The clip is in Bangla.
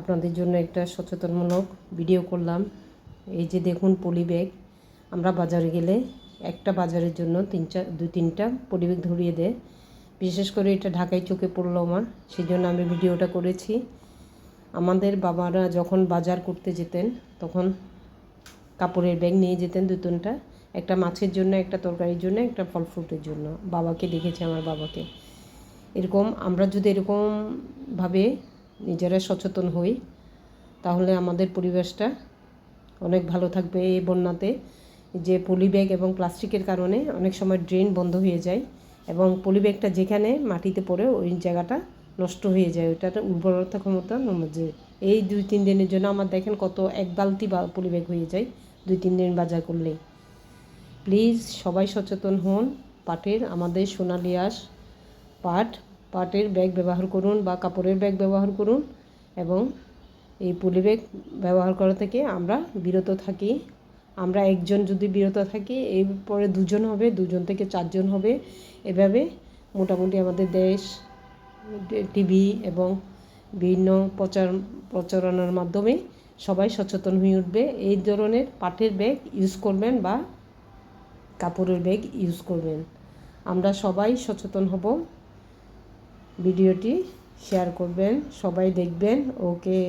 আপনাদের জন্য একটা সচেতনমূলক ভিডিও করলাম। এই যে দেখুন পলি ব্যাগ, আমরা বাজারে গেলে একটা বাজারের জন্য তিন চার দু তিনটা পলি ব্যাগ ধরিয়ে দেয়। বিশেষ করে এটা ঢাকায় চোখে পড়ল আমার সেই জন্য আমি ভিডিওটা করেছি। আমাদের বাবারা যখন বাজার করতে যেতেন, তখন কাপড়ের ব্যাগ নিয়ে যেতেন দু তিনটা, একটা মাছের জন্য, একটা তরকারির জন্য, একটা ফল ফ্রুটের জন্য। বাবাকে দেখেছি, আমার বাবাকে। এরকম, আমরা যদি এরকমভাবে নিজেরা সচেতন হই, তাহলে আমাদের পরিবেশটা অনেক ভালো থাকবে এই বন্যাতে। যে পলি ব্যাগ এবং প্লাস্টিকের কারণে অনেক সময় ড্রেন বন্ধ হয়ে যায় এবং পলি ব্যাগটা যেখানে মাটিতে পড়ে ওই জায়গাটা নষ্ট হয়ে যায়। ওটাতে উর্বরতা ক্ষমতা নমে যায় এই দুই তিন দিনের জন্য আমার দেখেন কত এক বালতি বা পলি ব্যাগ হয়ে যায় দুই তিন দিন বাজার করলেই প্লিজ সবাই সচেতন হন। পাটের আমাদের সোনালি আঁশ পাট পাটের ব্যাগ ব্যবহার করুন বা কাপড়ের ব্যাগ ব্যবহার করুন এবং এই পলি ব্যাগ ব্যবহার করা থেকে আমরা বিরত থাকি। আমরা একজন যদি বিরত থাকি, এরপরে দুজন হবে, দুজন থেকে চারজন হবে। এভাবে মোটামুটি আমাদের দেশ, টিভি এবং বিভিন্ন প্রচার, প্রচারণার মাধ্যমে সবাই সচেতন হয়ে উঠবে। এই ধরনের পাটের ব্যাগ ইউজ করবেন বা কাপড়ের ব্যাগ ইউজ করবেন। আমরা সবাই সচেতন হব। ভিডিওটি শেয়ার করবেন সবাই দেখবেন ওকে।